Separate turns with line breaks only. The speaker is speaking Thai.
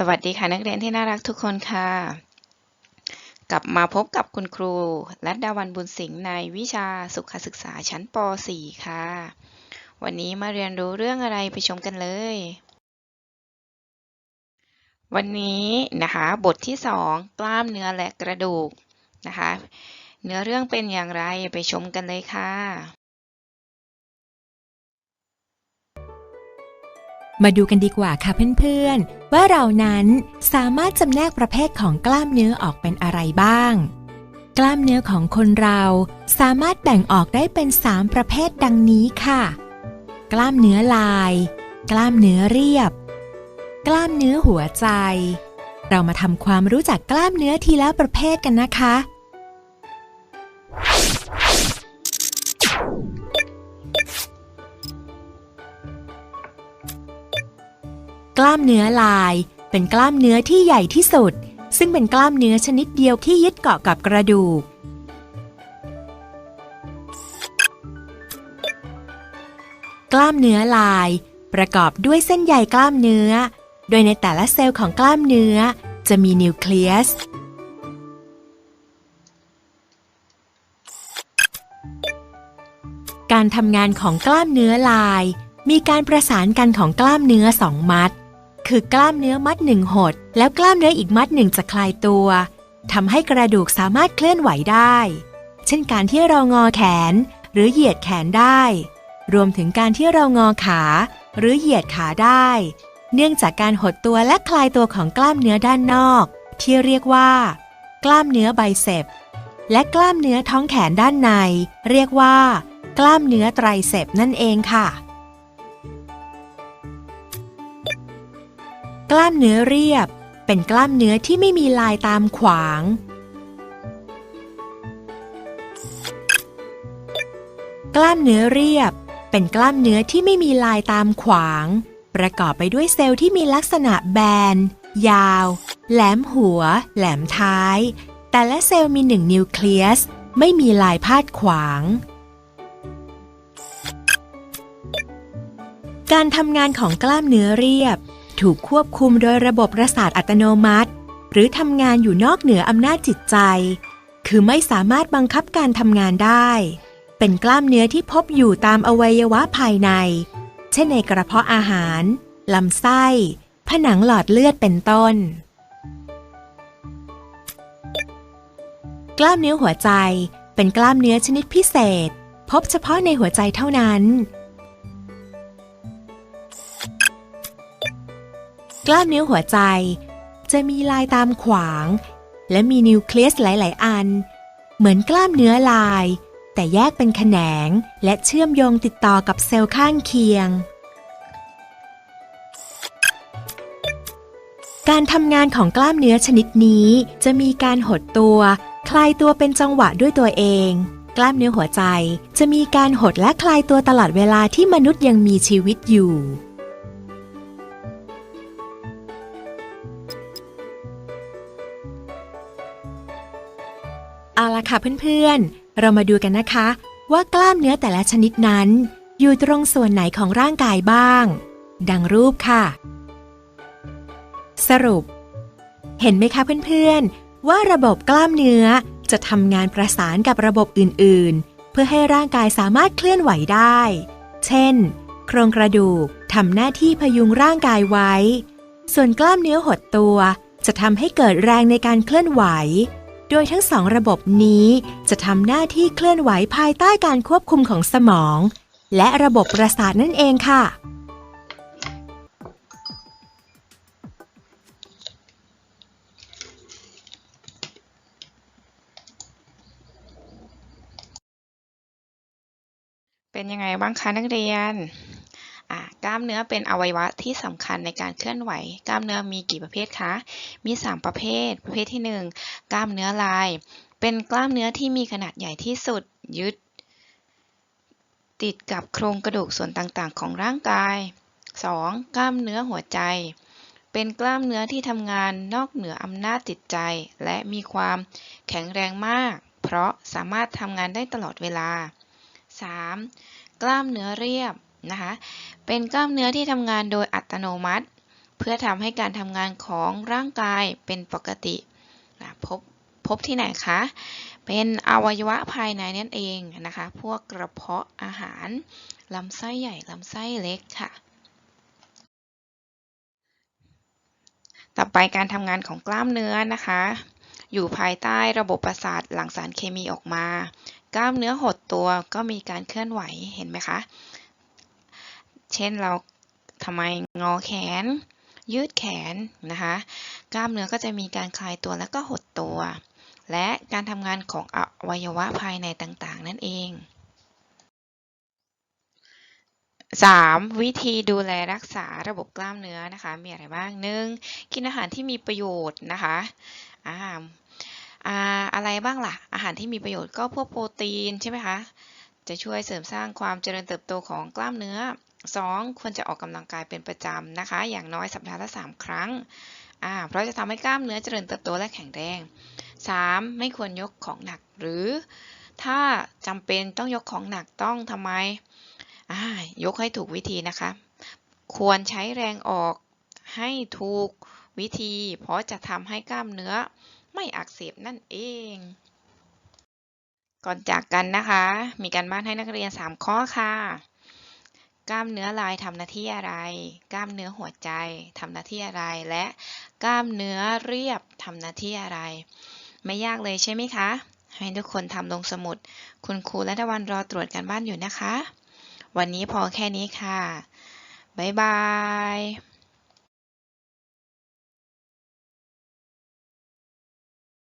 สวัสดีค่ะนักเรียนที่น่ารักทุกคนค่ะ กลับมาพบกับคุณครูรัตดาวันบุญสิงห์ในวิชาสุขศึกษาชั้นป .4 ค่ะ วันนี้มาเรียนรู้เรื่องอะไรไปชมกันเลย วันนี้นะคะบทที่ 2 กล้ามเนื้อและกระดูกนะคะ เนื้อเรื่องเป็นอย่างไรไปชมกันเลยค่ะ
มาดูกันดีกว่าค่ะเพื่อนๆ ว่าเรานั้นสามารถจำแนกประเภทของกล้ามเนื้อออกเป็นอะไรบ้าง กล้ามเนื้อของคนเราสามารถแบ่งออกได้เป็น 3 ประเภทดังนี้ค่ะ กล้ามเนื้อลาย กล้ามเนื้อเรียบ กล้ามเนื้อหัวใจ เรามาทำความรู้จักกล้ามเนื้อทีละประเภทกันนะคะ กล้ามเนื้อลาย เป็นกล้ามเนื้อที่ใหญ่ที่สุด ซึ่งเป็นกล้ามเนื้อชนิดเดียวที่ยึดเกาะกับกระดูก กล้ามเนื้อลาย ประกอบด้วยเส้นใยกล้ามเนื้อ โดยในแต่ละเซลล์ของกล้ามเนื้อ จะมีนิวเคลียสการทำงานของกล้ามเนื้อลาย มีการประสานกันของกล้ามเนื้อสองมัด คือกล้ามเนื้อมัดหนึ่งหด แล้วกล้ามเนื้ออีกมัดหนึ่งจะคลายตัวทำให้กระดูกสามารถเคลื่อนไหวได้ เช่นการที่เรางอแขน หรือเหยียดแขนได้ รวมถึงการที่เรางอขา หรือเหยียดขาได้ เนื่องจากการหดตัวและคลายตัวของกล้ามเนื้อด้านนอก ที่เรียกว่า กล้ามเนื้อไบเซปและกล้ามเนื้อท้องแขนด้านใน เรียกว่า กล้ามเนื้อไตรเสพนั่นเองค่ะ กล้ามเนื้อเรียบ เป็นกล้ามเนื้อที่ไม่มีลายตามขวาง กล้ามเนื้อเรียบ เป็นกล้ามเนื้อที่ไม่มีลายตามขวาง ประกอบไปด้วยเซลล์ที่มีลักษณะแบน ยาว แหลมหัว แหลมท้าย แต่ละเซลล์มีหนึ่งนิวเคลียส ไม่มีลายพาดขวางการทำงานของกล้ามเนื้อเรียบ ถูกควบคุมโดยระบบประสาทอัตโนมัติ หรือทำงานอยู่นอกเหนืออำนาจจิตใจ คือไม่สามารถบังคับการทำงานได้ เป็นกล้ามเนื้อที่พบอยู่ตามอวัยวะภายใน เช่นในกระเพาะอาหารลำไส้ ผนังหลอดเลือดเป็นต้น กล้ามเนื้อหัวใจเป็นกล้ามเนื้อชนิดพิเศษ พบเฉพาะในหัวใจเท่านั้น กล้ามเนื้อหัวใจ จะมีลายตามขวาง และมีนิวเคลียสหลาย ๆ อัน เหมือนกล้ามเนื้อลาย แต่แยกเป็นแขนงและเชื่อมโยงติดต่อกับเซลล์ข้างเคียง การทำงานของกล้ามเนื้อชนิดนี้จะมีการหดตัว คลายตัวเป็นจังหวะด้วยตัวเอง กล้ามเนื้อหัวใจจะมีการหดและคลายตัวตลอดเวลาที่มนุษย์ยังมีชีวิตอยู่ เอาละค่ะเพื่อนๆ เรามาดูกันนะคะ ว่ากล้ามเนื้อแต่ละชนิดนั้น อยู่ตรงส่วนไหนของร่างกายบ้าง ดังรูปค่ะ สรุป เห็นไหมคะเพื่อนๆ ว่าระบบกล้ามเนื้อจะทำงานประสานกับระบบอื่นๆ เพื่อให้ร่างกายสามารถเคลื่อนไหวได้ เช่น โครงกระดูกทำหน้าที่พยุงร่างกายไว้ ส่วนกล้ามเนื้อหดตัว จะทำให้เกิดแรงในการเคลื่อนไหว โดยทั้งสองระบบนี้จะทำหน้าที่เคลื่อนไหวภายใต้การควบคุมของสมอง และระบบประสาทนั่นเองค่ะ
เป็นยังไงบ้างคะนักเรียนากล้ามเนื้อเป็นอวัยวะที่สำคัญในการเคลื่อนไหว กล้ามเนื้อมีกี่ประเภทคะ มี 3 ประเภท ประเภทที่ 1 กล้ามเนื้อลาย เป็นกล้ามเนื้อที่มีขนาดใหญ่ที่สุด ยึด ติดกับโครงกระดูกส่วนต่างๆ ของร่างกาย 2. กล้ามเนื้อหัวใจ เป็นกล้ามเนื้อที่ทำงานนอกเหนืออำนาจจิตใจ และมีความแข็งแรงมาก เพราะสามารถทำงานได้ตลอดเวลา 3. กล้ามเนื้อเรียบ นะคะ เป็นกล้ามเนื้อที่ทำงานโดยอัตโนมัติ เพื่อทำให้การทำงานของร่างกายเป็นปกตินะพบพบที่ไหนคะ เป็นอวัยวะภายในนั่นเองนะคะ พวกกระเพาะอาหารลำไส้ใหญ่ลำไส้เล็กค่ะ ต่อไปการทำงานของกล้ามเนื้อนะคะ อยู่ภายใต้ระบบประสาทหลั่งสารเคมีออกมา กล้ามเนื้อหดตัวก็มีการเคลื่อนไหวเห็นไหมคะ เช่นเราทำไมงอแขน ยืดแขนนะคะ กล้ามเนื้อก็จะมีการคลายตัวแล้วก็หดตัว และการทำงานของอวัยวะภายในต่างๆ นั่นเอง 3. วิธีดูแลรักษาระบบกล้ามเนื้อนะคะ มีอะไรบ้าง 1. กินอาหารที่มีประโยชน์นะคะอาอ่าอะไรบ้างล่ะ อาหารที่มีประโยชน์ก็พวกโปรตีนใช่ไหมคะ จะช่วยเสริมสร้างความเจริญเติบโตของกล้ามเนื้อ 2. ควรจะออกกำลังกายเป็นประจำนะคะ อย่างน้อยสัปดาห์ละ 3 ครั้งเพราะจะทำให้กล้ามเนื้อเจริญเติบโตและแข็งแรง 3. ไม่ควรยกของหนักหรือ ถ้าจำเป็นต้องยกของหนักต้องทำไม ยกให้ถูกวิธีนะคะ ควรใช้แรงออกให้ถูกวิธี เพราะจะทำให้กล้ามเนื้อไม่อักเสบนั่นเอง ก่อนจากกันนะคะ มีการบ้านให้นักเรียน 3 ข้อค่ะ กล้ามเนื้อลายทำหน้าที่อะไร กล้ามเนื้อหัวใจทำหน้าที่อะไร และกล้ามเนื้อเรียบทำหน้าที่อะไร ไม่ยากเลยใช่ไหมคะ ให้ทุกคนทำลงสมุด คุณครูและตะวันรอตรวจกันบ้านอยู่นะคะ วันนี้พอแค่นี้ค่ะ บ๊ายบาย